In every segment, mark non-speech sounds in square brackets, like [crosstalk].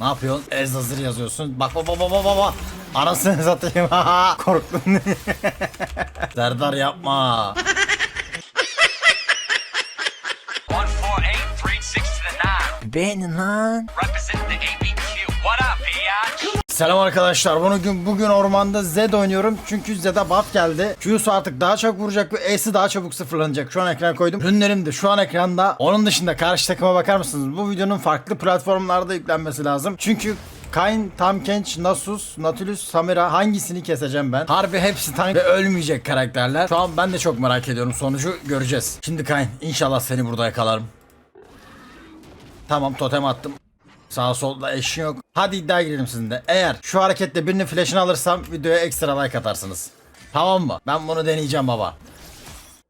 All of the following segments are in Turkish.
Ne yapıyorsun? Ez hazır yazıyorsun. Bak bak bak bak bak. Anasını satayım. [laughs] Korktum. [laughs] Serdar yapma. 148, 3, 6 to the 9. Beğenin lan. Representing the ABQ. Selam arkadaşlar. Bugün bugün ormanda Zed oynuyorum. Çünkü Zed'e buff geldi. Q'su artık daha çabuk vuracak ve E'si daha çabuk sıfırlanacak. Şu an ekran koydum. Ürünlerim de şu an ekranda. Onun dışında karşı takıma bakar mısınız? Bu videonun farklı platformlarda yüklenmesi lazım. Çünkü Kayn, Tamkench, Nasus, Nautilus, Samira hangisini keseceğim ben? Harbi hepsi tank ve ölmeyecek karakterler. Şu an ben de çok merak ediyorum. Sonucu göreceğiz. Şimdi Kayn inşallah seni burada yakalarım. Tamam totem attım. Sağ solda eşin yok. Hadi iddia girelim sizinle. Eğer şu hareketle birinin flash'ını alırsam videoya ekstra like atarsınız. Tamam mı? Ben bunu deneyeceğim baba.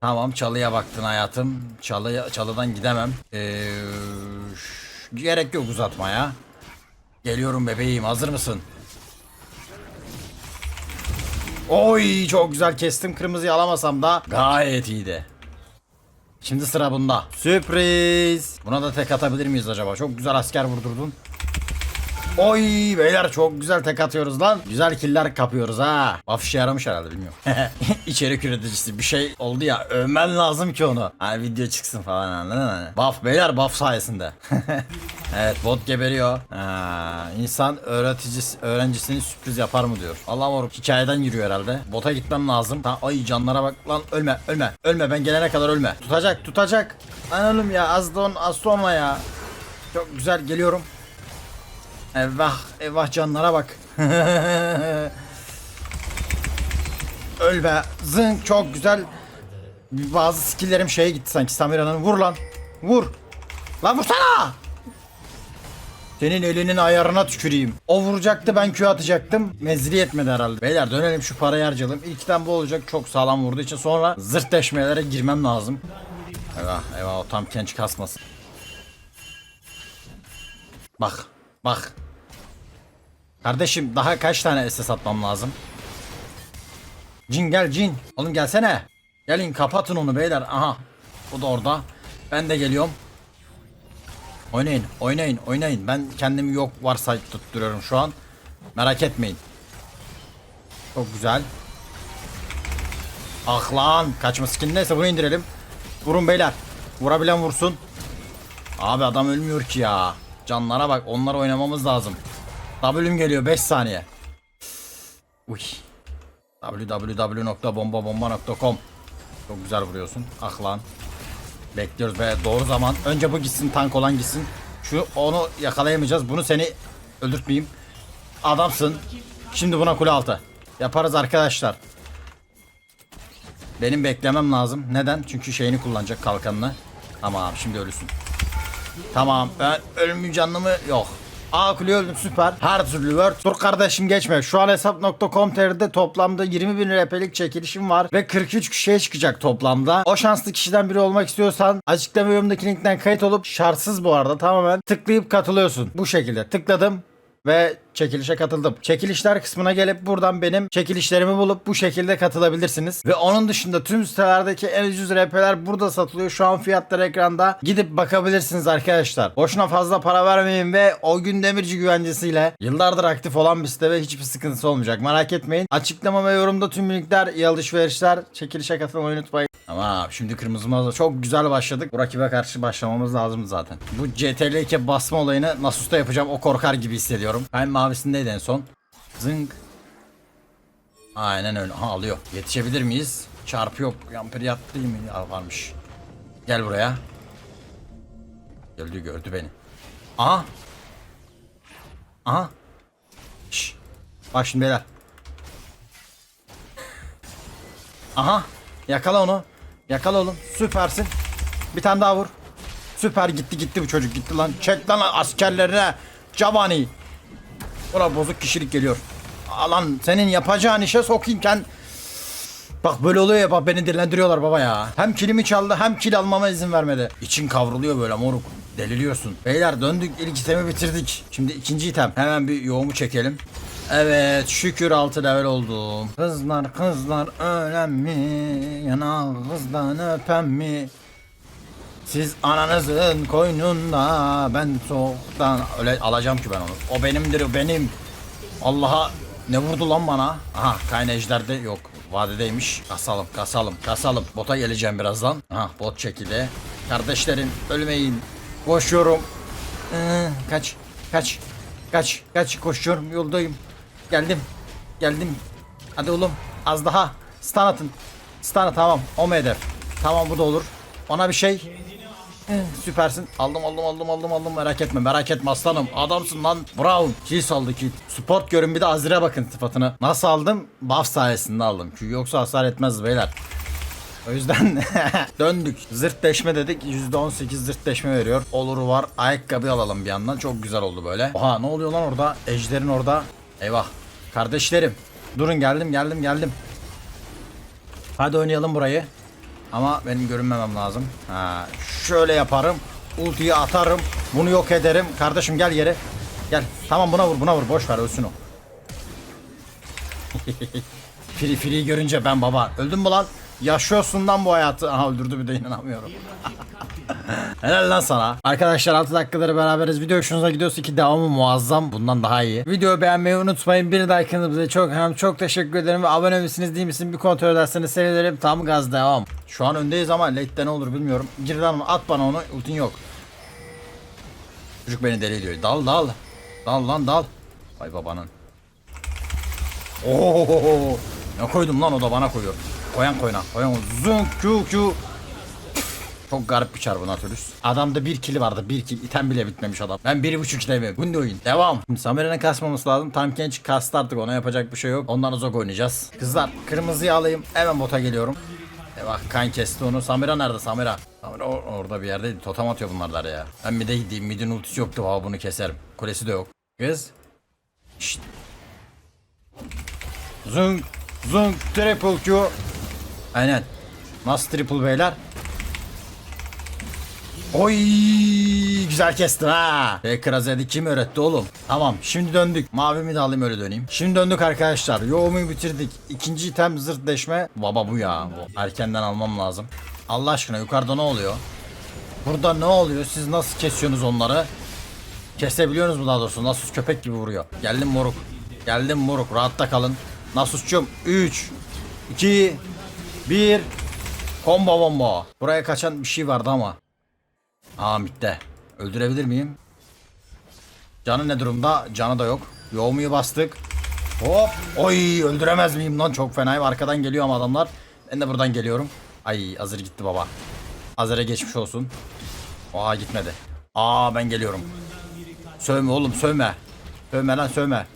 Tamam çalıya baktın hayatım. Çalıya, çalıdan gidemem. Ee, gerek yok uzatmaya. Geliyorum bebeğim hazır mısın? Oy çok güzel kestim kırmızıyı alamasam da gayet iyiydi. Şimdi sıra bunda. Sürpriz. Buna da tek atabilir miyiz acaba? Çok güzel asker vurdurdun. Oy beyler çok güzel tek atıyoruz lan. Güzel killer kapıyoruz ha. Buff işe yaramış herhalde bilmiyorum. [laughs] İçerik üreticisi bir şey oldu ya övmen lazım ki onu. Hani video çıksın falan anladın mı? Buff beyler buff sayesinde. [laughs] evet bot geberiyor. Ha, insan öğreticisi, öğrencisini sürpriz yapar mı diyor. Allah moruk hikayeden yürüyor herhalde. Bota gitmem lazım. Ta, ay canlara bak lan ölme ölme ölme ben gelene kadar ölme. Tutacak tutacak. Lan oğlum ya az don az sonra ya. Çok güzel geliyorum. Eyvah eyvah canlara bak. [laughs] Öl be. Zınk çok güzel. Bazı skilllerim şeye gitti sanki Samira'nın. Vur lan. Vur. Lan vursana. Senin elinin ayarına tüküreyim. O vuracaktı ben Q atacaktım. Mezili yetmedi herhalde. Beyler dönelim şu parayı harcayalım. İlkten bu olacak çok sağlam vurduğu için sonra zırt deşmelere girmem lazım. Eyvah eyvah o tam kenç kasmasın. Bak bak. Kardeşim daha kaç tane SS atmam lazım? Cin gel cin. Oğlum gelsene. Gelin kapatın onu beyler. Aha. O da orada. Ben de geliyorum. Oynayın, oynayın, oynayın. Ben kendimi yok varsay tutturuyorum şu an. Merak etmeyin. Çok güzel. Ah lan. Kaçma skin neyse bunu indirelim. Vurun beyler. Vurabilen vursun. Abi adam ölmüyor ki ya. Canlara bak. Onlar oynamamız lazım. W'm geliyor 5 saniye. Uy. www.bombabomba.com Çok güzel vuruyorsun. Ah lan. Bekliyoruz be doğru zaman. Önce bu gitsin tank olan gitsin. Şu onu yakalayamayacağız. Bunu seni öldürtmeyeyim. Adamsın. Şimdi buna kule altı. Yaparız arkadaşlar. Benim beklemem lazım. Neden? Çünkü şeyini kullanacak kalkanını. Tamam şimdi ölüsün. Tamam ben ölümü canlı yok. Aa öldüm süper. Her türlü word. Dur kardeşim geçme. Şu an hesap.com.tr'de toplamda 20 bin RP'lik çekilişim var. Ve 43 kişiye çıkacak toplamda. O şanslı kişiden biri olmak istiyorsan açıklama yorumdaki linkten kayıt olup şartsız bu arada tamamen tıklayıp katılıyorsun. Bu şekilde tıkladım ve çekilişe katıldım. Çekilişler kısmına gelip buradan benim çekilişlerimi bulup bu şekilde katılabilirsiniz. Ve onun dışında tüm sitelerdeki en ucuz RP'ler burada satılıyor. Şu an fiyatlar ekranda. Gidip bakabilirsiniz arkadaşlar. Boşuna fazla para vermeyin ve o gün demirci güvencesiyle yıllardır aktif olan bir site ve hiçbir sıkıntısı olmayacak. Merak etmeyin. Açıklama ve yorumda tüm linkler, iyi alışverişler, çekilişe katılmayı unutmayın. Ama şimdi kırmızı çok güzel başladık. Bu rakibe karşı başlamamız lazım zaten. Bu CTRL 2 basma olayını Nasus'ta yapacağım. O korkar gibi hissediyorum. Ben mavisindeydi en son. Zınk. Aynen öyle. Ha alıyor. Yetişebilir miyiz? Çarpı yok. Yattı? Ya, varmış. Gel buraya. Gördü gördü beni. Aha. Aha. Şş. Bak şimdi beyler. Aha. Yakala onu. Yakala oğlum. Süpersin. Bir tane daha vur. Süper gitti gitti bu çocuk gitti lan. Çek lan askerlerine. Cavani. Buna bozuk kişilik geliyor. Alan senin yapacağın işe sokayım. Bak böyle oluyor ya bak beni dilendiriyorlar baba ya. Hem kilimi çaldı hem kil almama izin vermedi. İçin kavruluyor böyle moruk. Deliriyorsun. Beyler döndük ilk itemi bitirdik. Şimdi ikinci item. Hemen bir yoğumu çekelim. Evet şükür 6 level oldum. Kızlar kızlar ölen mi? Yana kızdan öpen mi? Siz ananızın koynunda ben soğuktan öyle alacağım ki ben onu. O benimdir benim. Allah'a ne vurdu lan bana? Aha Kayn Ejder'de yok. Vadedeymiş. Kasalım kasalım kasalım. Bota geleceğim birazdan. Aha bot çekildi. Kardeşlerim ölmeyin. Koşuyorum. Ee, kaç kaç kaç kaç koşuyorum yoldayım. Geldim. Geldim. Hadi oğlum az daha. Stun atın. Stun tamam. O mu hedef? Tamam bu da olur. Ona bir şey. Eh, Süpersin. Aldım aldım aldım aldım aldım merak etme merak etme aslanım. Adamsın lan. Brown. Kill saldı kill. Sport görün bir de Azir'e bakın sıfatını. Nasıl aldım? Buff sayesinde aldım. Çünkü yoksa hasar etmez beyler. O yüzden [laughs] döndük. Zırt deşme dedik. %18 zırt deşme veriyor. Oluru var. Ayakkabı alalım bir yandan. Çok güzel oldu böyle. Oha ne oluyor lan orada? Ejder'in orada. Eyvah. Kardeşlerim. Durun geldim geldim geldim. Hadi oynayalım burayı. Ama benim görünmemem lazım. Ha, şöyle yaparım. Ultiyi atarım. Bunu yok ederim. Kardeşim gel yere. Gel. Tamam buna vur buna vur. Boş ver ölsün o. [laughs] Firi Firi'yi görünce ben baba. Öldün mü lan? Yaşıyorsun lan bu hayatı. Aha öldürdü bir de inanamıyorum. [laughs] Helal lan sana. Arkadaşlar 6 dakikaları beraberiz. Video hoşunuza gidiyorsa ki devamı muazzam. Bundan daha iyi. Videoyu beğenmeyi unutmayın. Bir like'ınızı çok hem çok teşekkür ederim. Ve abone misiniz değil misin bir kontrol ederseniz sevinirim. Tam gaz devam. Şu an öndeyiz ama late'de ne olur bilmiyorum. Gir lan at bana onu. Ultin yok. Çocuk beni deli ediyor. Dal dal. Dal lan dal. Vay babanın. Oo, ne koydum lan o da bana koyuyor. Koyan koyuna. Koyan zünk kü kü. Çok garip bir çarpı Nautilus. Adamda bir kili vardı. Bir kill. item bile bitmemiş adam. Ben bir buçuk kileyim. Bu ne oyun? Devam. Şimdi Samira'nın kasmaması lazım. Tam genç kastı artık ona yapacak bir şey yok. Ondan uzak oynayacağız. Kızlar kırmızıyı alayım. Hemen bota geliyorum. E bak kan kesti onu. Samira nerede Samira? Samira or- orada bir yerdeydi. Totem atıyor bunlarlar ya. Ben mid'e gideyim. Mid'in ultisi yoktu. Baba bunu keserim. Kulesi de yok. Kız. Şşt. Zung. Zung. Triple Q. Aynen. Nasıl triple beyler? Oy güzel kestin ha. Ekrazedi kim öğretti oğlum? Tamam şimdi döndük. Mavimi de alayım öyle döneyim. Şimdi döndük arkadaşlar. Yoğumu bitirdik. İkinci item zırtleşme. Baba bu ya. Bu. Erkenden almam lazım. Allah aşkına yukarıda ne oluyor? Burada ne oluyor? Siz nasıl kesiyorsunuz onları? Kesebiliyorsunuz mu daha doğrusu? Nasus köpek gibi vuruyor. Geldim moruk. Geldim moruk. Rahatta kalın. Nasus'cum 3 2 1 Combo bombo. Buraya kaçan bir şey vardı ama. Aa mitte. Öldürebilir miyim? Canı ne durumda? Canı da yok. Yoğumuyu bastık. Hop. Oy öldüremez miyim lan? Çok fenayım. Arkadan geliyor ama adamlar. Ben de buradan geliyorum. Ay hazır gitti baba. Hazır'a geçmiş olsun. Aa gitmedi. Aa ben geliyorum. Sövme oğlum sövme. Sövme lan sövme.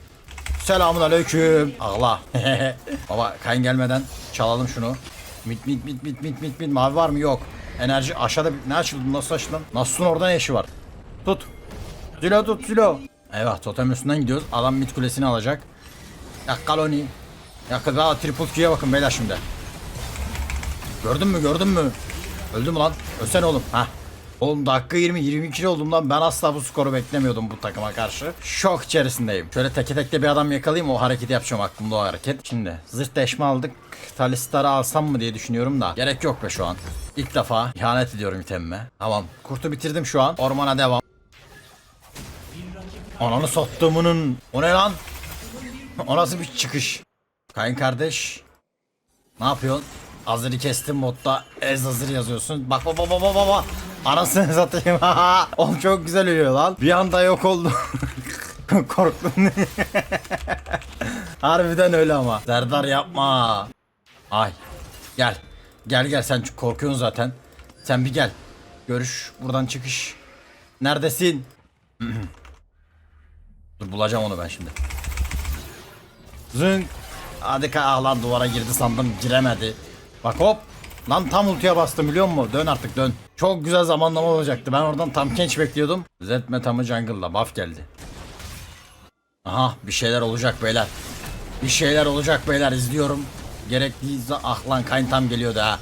Selamun aleyküm. Ağla. [laughs] Baba kayın gelmeden çalalım şunu. Mit mit mit mit mit mit mit mavi var mı? Yok. Enerji aşağıda ne açıldı nasıl açıldı? Nasıl'ın orada ne işi var? Tut. Zilo tut Zilo. Eyvah totem üstünden gidiyoruz. Adam mid kulesini alacak. Yakkaloni. Yakka daha triple Q'ya bakın beyler şimdi. Gördün mü gördün mü? Öldü mü lan? Ölsene oğlum. Hah. Oğlum dakika 20 22 oldum lan. Ben asla bu skoru beklemiyordum bu takıma karşı. Şok içerisindeyim. Şöyle teke tekte bir adam yakalayayım o hareketi yapacağım aklımda o hareket. Şimdi zırt deşme aldık. Talistar'ı alsam mı diye düşünüyorum da. Gerek yok be şu an. İlk defa ihanet ediyorum itemime. Tamam. Kurtu bitirdim şu an. Ormana devam. Ananı sottuğumunun. O ne lan? O nasıl bir çıkış? Kayın kardeş. Ne yapıyorsun? Hazırı kestim modda ez hazır yazıyorsun. Bak bak bak bak Anasını satayım. [laughs] Oğlum çok güzel ölüyor lan. Bir anda yok oldu. [laughs] Korktum. [laughs] Harbiden öyle ama. Serdar yapma. Ay. Gel. Gel gel sen korkuyorsun zaten. Sen bir gel. Görüş buradan çıkış. Neredesin? [clears throat] Dur bulacağım onu ben şimdi. Zınk. Hadi ah lan duvara girdi sandım giremedi. Bak hop. Lan tam ultiye bastım biliyor musun? Dön artık dön. Çok güzel zamanlama olacaktı. Ben oradan tam genç bekliyordum. Zetme tamı jungle'da buff geldi. Aha bir şeyler olacak beyler. Bir şeyler olacak beyler izliyorum. Gerekli ah lan kayın tam geliyordu ha.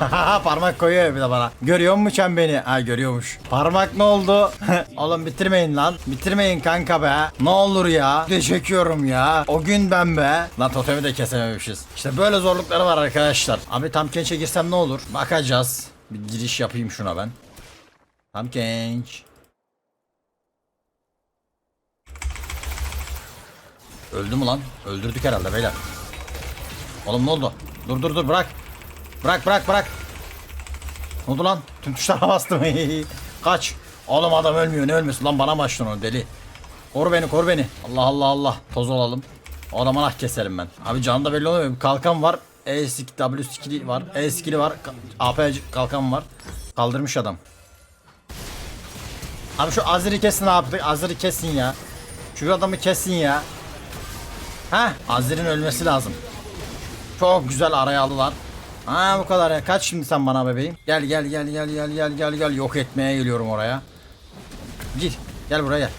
[laughs] Parmak koyuyor bir de bana. Görüyor musun sen beni? Ha görüyormuş. Parmak ne oldu? [laughs] Oğlum bitirmeyin lan. Bitirmeyin kanka be. Ne olur ya. De çekiyorum ya. O gün ben be. Lan totemi de kesememişiz. İşte böyle zorlukları var arkadaşlar. Abi tam kençe girsem ne olur? Bakacağız. Bir giriş yapayım şuna ben. Tam genç. Öldü mü lan? Öldürdük herhalde beyler. Oğlum ne oldu? Dur dur dur bırak. Bırak bırak bırak. Ne oldu lan? Tüm tuşlara [laughs] bastım. Kaç. Oğlum adam ölmüyor ne ölmüyorsun lan bana mı açtın onu deli. Koru beni koru beni. Allah Allah Allah. Toz olalım. O adamı ah keserim ben. Abi canı da belli olmuyor. Kalkan var. E W skill'i var. E skill'i var. AP kalkan var. Kaldırmış adam. Abi şu Azir'i kesin abi. Azir'i kesin ya. Şu adamı kesin ya. Ha, Azir'in ölmesi lazım. Çok güzel araya aldılar. Ha bu kadar ya. Kaç şimdi sen bana bebeğim? Gel gel gel gel gel gel gel gel yok etmeye geliyorum oraya. Gir. Gel buraya gel.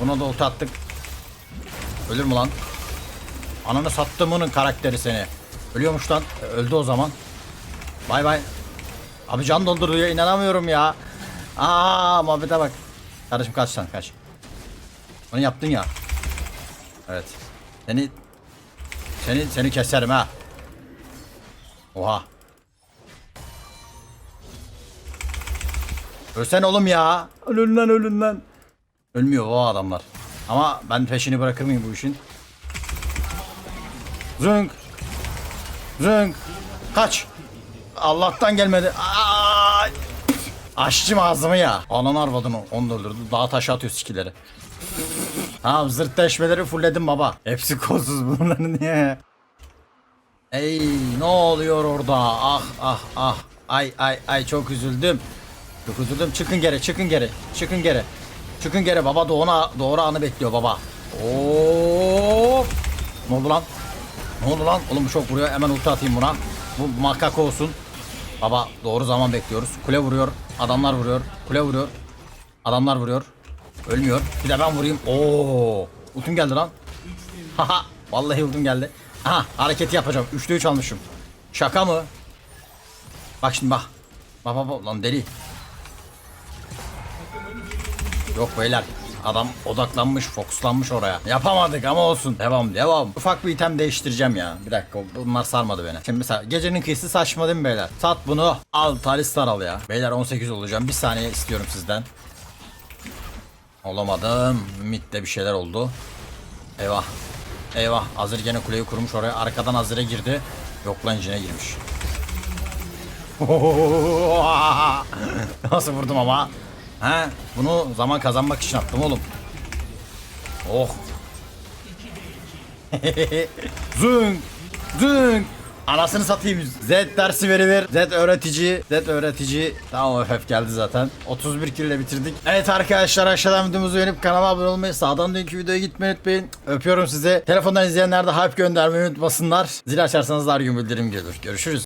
Buna da ulti attık. Ölür mü lan? Ananı sattığımının karakteri seni. Ölüyormuş lan. Öldü o zaman. Bay bay. Abi can dolduruyor inanamıyorum ya. Aa muhabbete bak. Kardeşim kaç sen kaç. Onu yaptın ya. Evet. Seni seni seni keserim ha. Oha. Ölsen oğlum ya. Ölün lan ölün lan. Ölmüyor o adamlar. Ama ben peşini bırakır mıyım bu işin? Zünk. Zünk. Kaç. Allah'tan gelmedi. Açtım ağzımı ya. Anan arvadını onu öldürdü. Daha taş atıyor sikileri. Tamam zırt deşmeleri fullledim baba. Hepsi kolsuz bunların [laughs] niye? Ey ne oluyor orada? Ah ah ah. Ay ay ay çok üzüldüm. Çok üzüldüm. Çıkın geri çıkın geri. Çıkın geri. Çıkın geri baba doğru, doğru anı bekliyor baba. Oo! Ne oldu lan? Ne oldu lan? Oğlum çok vuruyor. Hemen ulti atayım buna. Bu makaka olsun. Baba doğru zaman bekliyoruz. Kule vuruyor. Adamlar vuruyor. Kule vuruyor. Adamlar vuruyor. Ölmüyor. Bir de ben vurayım. Oo! Ultim geldi lan. Haha. Vallahi ultim geldi. Aha hareketi yapacağım. 3'te 3 almışım. Şaka mı? Bak şimdi bak. Bak bak bak lan deli. Yok beyler. Adam odaklanmış, fokuslanmış oraya. Yapamadık ama olsun. Devam, devam. Ufak bir item değiştireceğim ya. Bir dakika, bunlar sarmadı beni. Şimdi mesela gecenin kıyısı saçma değil mi beyler? Sat bunu, al Talistar al ya. Beyler 18 olacağım. Bir saniye istiyorum sizden. Olamadım. Mid'de bir şeyler oldu. Eyvah. Eyvah. Azir gene kuleyi kurmuş oraya. Arkadan Azir'e girdi. Yok lan içine girmiş. [laughs] Nasıl vurdum ama? He, bunu zaman kazanmak için attım oğlum. Oh. [laughs] zünk, zünk. Anasını satayım. Z dersi verilir. Z öğretici. Z öğretici. Tamam FF geldi zaten. 31 kill ile bitirdik. Evet arkadaşlar aşağıdan videomuzu beğenip kanala abone olmayı sağdan dünkü videoya gitmeyi unutmayın. Öpüyorum sizi. Telefondan izleyenler de hype göndermeyi unutmasınlar. Zil açarsanız da her gün bildirim gelir. Görüşürüz.